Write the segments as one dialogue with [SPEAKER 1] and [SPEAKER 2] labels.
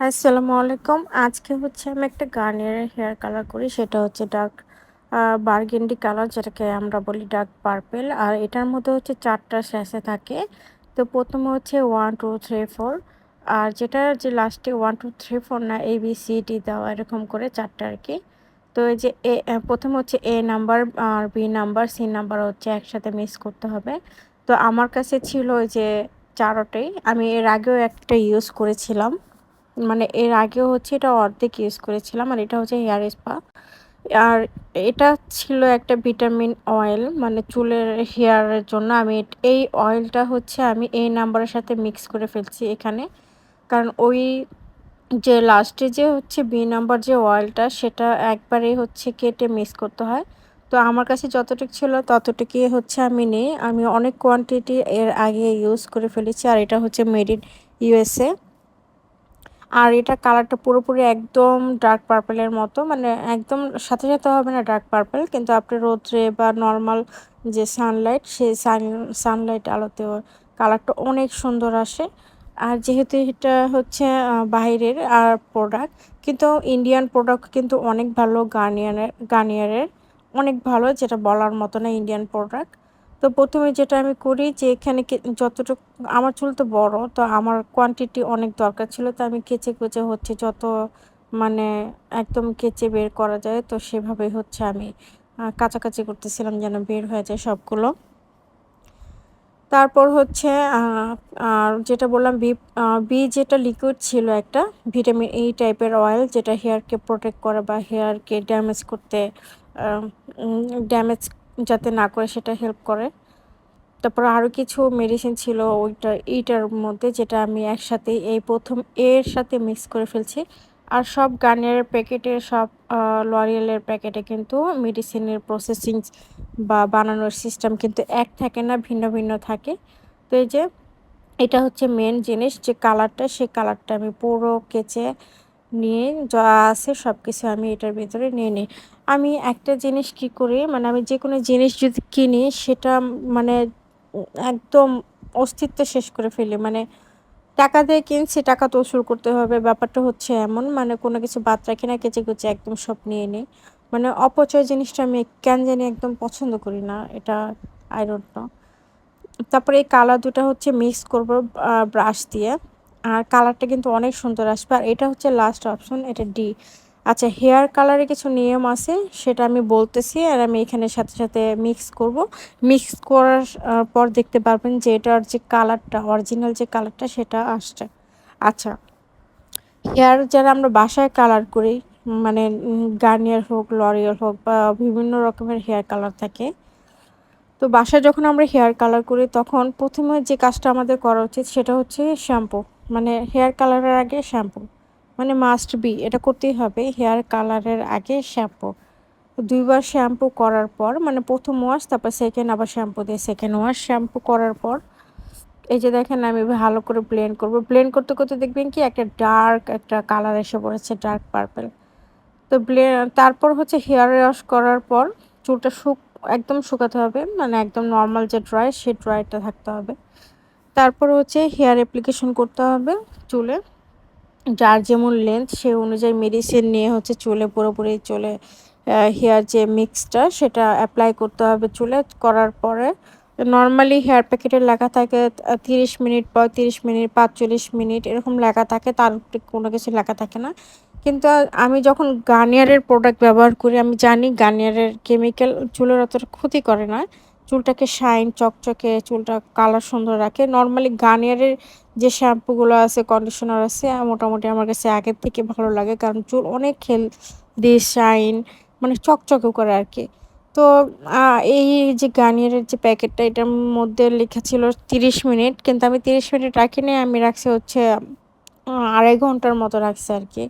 [SPEAKER 1] আসসালামু আলাইকুম। আজকে হচ্ছে আমি একটা গার্নিয়ারের হেয়ার কালার করি, সেটা হচ্ছে ডার্ক বার্গেন্ডি কালার, যেটাকে আমরা বলি ডার্ক পার্পেল। আর এটার মধ্যে হচ্ছে চারটা স্যাসে থাকে। তো প্রথমে হচ্ছে ওয়ান, টু, থ্রি, ফোর। আর যেটা যে লাস্টে ওয়ান, টু, থ্রি, ফোর না, এ, বি, সি, ডি দেওয়া এরকম করে চারটা আর কি। তো এই যে এ প্রথমে হচ্ছে এ নাম্বার আর বি নাম্বার, সি নাম্বার হচ্ছে একসাথে মিক্স করতে হবে। তো আমার কাছে ছিল যে চারোটাই। আমি এর আগেও একটা ইউজ করেছিলাম। মানে এর আগেও হচ্ছে এটা অর্ধেক ইউজ করেছিলাম আর এটা হচ্ছে হেয়ার স্পা আর এটা ছিল একটা ভিটামিন অয়েল মানে চুলের হেয়ারের জন্য। আমি এই অয়েলটা হচ্ছে আমি এই নাম্বারের সাথে মিক্স করে ফেলছি এখানে। কারণ ওই যে লাস্টে যে হচ্ছে বি নাম্বার যে অয়েলটা সেটা একবারেই হচ্ছে কেটে মিক্স করতে হয়। তো আমার কাছে যতটুকু ছিল ততটুকুই হচ্ছে আমি নিই। আমি অনেক কোয়ান্টিটি এর আগে ইউজ করে ফেলেছি আর এটা হচ্ছে মেড ইন ইউএসএ আর এটা কালারটা পুরোপুরি একদম ডার্ক পার্পেলের মতো মানে একদম সাথে সাথে হবে না ডার্ক পার্পেল কিন্তু আপনি রোদ্রে বা নর্মাল যে সানলাইট সেই সান সানলাইট আলোতেও কালারটা অনেক সুন্দর আসে। আর যেহেতু এটা হচ্ছে বাইরের আর প্রোডাক্ট কিন্তু ইন্ডিয়ান প্রোডাক্ট কিন্তু অনেক ভালো গার্নিয়ারের গার্নিয়ারের অনেক ভালো, যেটা বলার মতো না ইন্ডিয়ান প্রোডাক্ট তো প্রথমে যেটা আমি করি যে এখানে যতটুকু, আমার চুল তো বড়, তো আমার কোয়ান্টিটি অনেক দরকার ছিল, তো আমি কেচে কেচে হচ্ছে যত মানে একদম কেচে বের করা যায়, তো সেভাবেই হচ্ছে আমি কাছাকাছি করতেছিলাম যেন বের হয়ে যায় সবগুলো। তারপর হচ্ছে আর যেটা বললাম, বি বি যেটা লিকুইড ছিল একটা ভিটামিন এই টাইপের অয়েল যেটা হেয়ারকে প্রোটেক্ট করে বা হেয়ারকে ড্যামেজ করতে ড্যামেজ যাতে না করে সেটা হেল্প করে। তারপর আরও কিছু মেডিসিন ছিল ওইটা, এইটার মধ্যে যেটা আমি একসাথে এই প্রথম এর সাথে মিক্স করে ফেলছি। আর সব গানের প্যাকেটে সব লরিয়ালের প্যাকেটে কিন্তু মেডিসিনের প্রসেসিং বা বানানোর সিস্টেম কিন্তু এক থাকে না, ভিন্ন ভিন্ন থাকে। তো এই যে, এটা হচ্ছে মেন জিনিস, যে কালারটা সেই কালারটা আমি পুরো কেচে নিয়ে যা আছে সব কিছু আমি এটার ভেতরে নিয়ে নিই। আমি একটা জিনিস কি করি মানে আমি যে কোনো জিনিস যদি কিনি সেটা মানে একদম অস্তিত্ব শেষ করে ফেলি। মানে টাকা দিয়ে কিনছি, টাকা তো উসুল করতে হবে, ব্যাপারটা হচ্ছে এমন। মানে কোনো কিছু বাদ রাখি না, কেচে কুচে একদম সব নিয়ে নিই। মানে অপচয় জিনিসটা আমি কেন জানি একদম পছন্দ করি না, এটা আই ডোন্ট নো তারপরে এই কালার দুটা হচ্ছে মিক্স করব ব্রাশ দিয়ে। আর কালারটা কিন্তু অনেক সুন্দর আসবে। আর এটা হচ্ছে লাস্ট অপশন এটা ডি আচ্ছা হেয়ার কালারে কিছু নিয়ম আছে, সেটা আমি বলতেছি আর আমি এখানে সাথে সাথে মিক্স করব। মিক্স করার পর দেখতে পারবেন যে এটার যে কালারটা অরিজিনাল যে কালারটা সেটা আসছে। আচ্ছা হেয়ার যারা আমরা বাসায় কালার করি মানে গার্নিয়ার হোক লরিয়াল হোক বা বিভিন্ন রকমের হেয়ার কালার থাকে, তো বাসায় যখন আমরা হেয়ার কালার করি, তখন প্রথমে যে কাজটা আমাদের করা উচিত, সেটা হচ্ছে শ্যাম্পু মানে হেয়ার কালারের আগে শ্যাম্পু। মানে মাস্ট বি এটা করতেই হবে, হেয়ার কালারের আগে শ্যাম্পু। দুইবার শ্যাম্পু করার পর মানে প্রথম ওয়াশ তারপর সেকেন্ড আবার শ্যাম্পু দিয়ে সেকেন্ড ওয়াশ শ্যাম্পু করার পর, এই যে দেখেন আমি ভালো করে ব্লেন্ড করব। ব্লেন্ড করতে করতে দেখবেন কি, একটা ডার্ক একটা কালার এসে পড়েছে ডার্ক পার্পেল তো ব্লে তারপর হচ্ছে হেয়ার ওয়াশ করার পর, চুলটা শুক একদম শুকাতে হবে মানে একদম নর্মাল যে ড্রাই সে ড্রাইটা থাকতে হবে। তারপর হচ্ছে হেয়ার অ্যাপ্লিকেশন করতে হবে চুলে। যার যেমন লেন্থ সে অনুযায়ী মেডিসিন নিয়ে হচ্ছে চুলে পুরোপুরি চলে হেয়ার যে মিক্সটা সেটা অ্যাপ্লাই করতে হবে চুলে। করার পরে নর্মালি হেয়ার প্যাকেটে লেখা থাকে তিরিশ মিনিট পঁয়ত্রিশ মিনিট, পাঁচচল্লিশ মিনিট এরকম লেখা থাকে, তার কোনো কিছু লেখা থাকে না। কিন্তু আমি যখন গার্নিয়ারের প্রোডাক্ট ব্যবহার করি, আমি জানি গার্নিয়ারের কেমিক্যাল চুলের অতটা ক্ষতি করে না। চুলটাকে শাইন, চকচকে, চুলটা কালার সুন্দর রাখে। নর্মালি গার্নিয়ারের যে শ্যাম্পুগুলো আছে কন্ডিশনার আছে, মোটামুটি আমার কাছে আগের থেকে ভালো লাগে। কারণ চুল অনেক খেল দিয়ে শাইন মানে চকচকে করে আর কি। তো এই যে গার্নিয়ারের যে প্যাকেটটা, এটার মধ্যে লেখা ছিল তিরিশ মিনিট, কিন্তু আমি তিরিশ মিনিট রাখিনি। আমি রাখছি হচ্ছে আড়াই ঘণ্টার মতো রাখছি আর কি।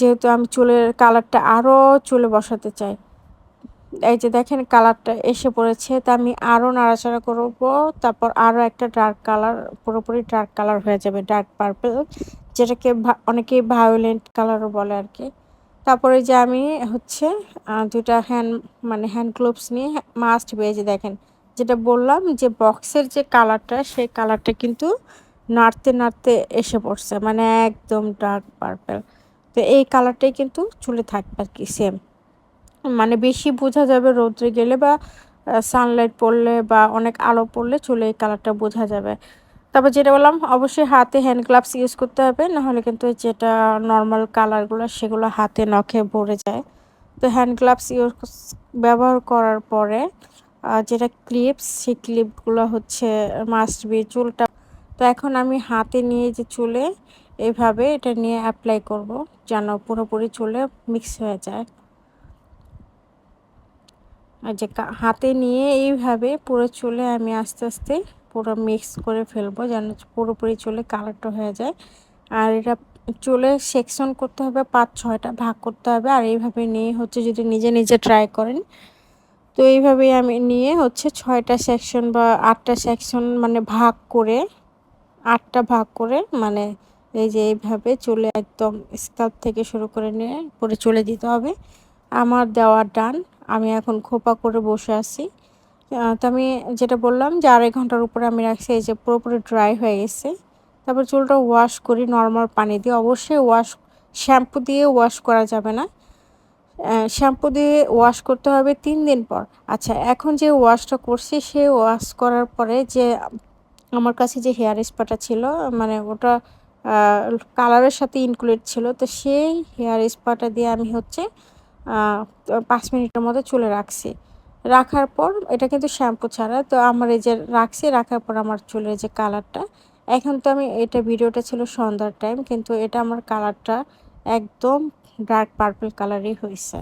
[SPEAKER 1] যেহেতু আমি চুলের কালারটা আরও চুলে বসাতে চাই। এই যে দেখেন কালারটা এসে পড়েছে, তা আমি আরও নাড়াচাড়া করব। তারপর আরও একটা ডার্ক কালার পুরোপুরি ডার্ক কালার হয়ে যাবে ডার্ক পার্পল যেটাকে অনেকেই ভায়োলেন্ট কালারও বলে আর কি। তারপরে যে আমি হচ্ছে দুটা হ্যান্ড মানে হ্যান্ড গ্লোভস নিয়ে মাস্ট বেজে দেখেন, যেটা বললাম যে বক্সের যে কালারটা সেই কালারটা কিন্তু নাড়তে নাড়তে এসে পড়ছে মানে একদম ডার্ক পার্পেল তো এই কালারটাই কিন্তু চুলে থাকবে আর কি সেম মানে বেশি বোঝা যাবে রৌদ্রে গেলে বা সানলাইট পড়লে বা অনেক আলো পড়লে চুলে এই কালারটা বোঝা যাবে। তারপর যেটা বললাম, অবশ্যই হাতে হ্যান্ড গ্লাভস ইউজ করতে হবে, নাহলে কিন্তু যেটা নর্মাল কালারগুলো সেগুলো হাতে নখে ভরে যায়। তো হ্যান্ড গ্লাভস ইউজ ব্যবহার করার পরে যেটা ক্লিপস সেই ক্লিপগুলো হচ্ছে মাস্ট বি চুলটা। তো এখন আমি হাতে নিয়ে যে চুলে এভাবে এটা নিয়ে অ্যাপ্লাই করব, যেন পুরোপুরি চুলে মিক্স হয়ে যায়। আর যে হাতে নিয়ে এইভাবে পুরো চুলে আমি আস্তে আস্তে পুরো মিক্স করে ফেলব যেন পুরোপুরি চুলে কালারটা হয়ে যায়। আর এটা চুলে সেকশন করতে হবে পাঁচ ছয়টা, ভাগ করতে হবে। আর এইভাবে নিয়ে হচ্ছে যদি নিজে নিজে ট্রাই করেন, তো এইভাবেই আমি নিয়ে হচ্ছে ছয়টা সেকশন বা আটটা সেকশন মানে ভাগ করে, আটটা ভাগ করে মানে এই যে এইভাবে চুলে একদম স্কাল্প থেকে শুরু করে নিয়ে পরে চলে দিতে হবে। আমার দেওয়ার ডান, আমি এখন খোপা করে বসে আছি। তো আমি যেটা বললাম যে আড়াই ঘণ্টার উপরে আমি রাখছি, এই যে পুরোপুরি ড্রাই হয়ে গেছে। তারপর চুলটা ওয়াশ করি নর্মাল পানি দিয়ে। অবশ্যই ওয়াশ শ্যাম্পু দিয়ে ওয়াশ করা যাবে না। শ্যাম্পু দিয়ে ওয়াশ করতে হবে তিন দিন পর। আচ্ছা এখন যে ওয়াশটা করছি সে ওয়াশ করার পরে যে আমার কাছে যে হেয়ার স্পাটা ছিল মানে ওটা কালারের সাথে ইনক্লুড ছিল, তো সেই হেয়ার স্পাটা দিয়ে আমি হচ্ছে পাঁচ মিনিটের মতো চুলে রাখছি। রাখার পর এটা কিন্তু শ্যাম্পু ছাড়া, তো আমার এই যে রাখছি, রাখার পর আমার চুলের যে কালারটা। এখন তো আমি, এটা ভিডিওটা ছিল সন্ধ্যার টাইম কিন্তু এটা আমার কালারটা একদম ডার্ক পার্পল কালারই হয়েছে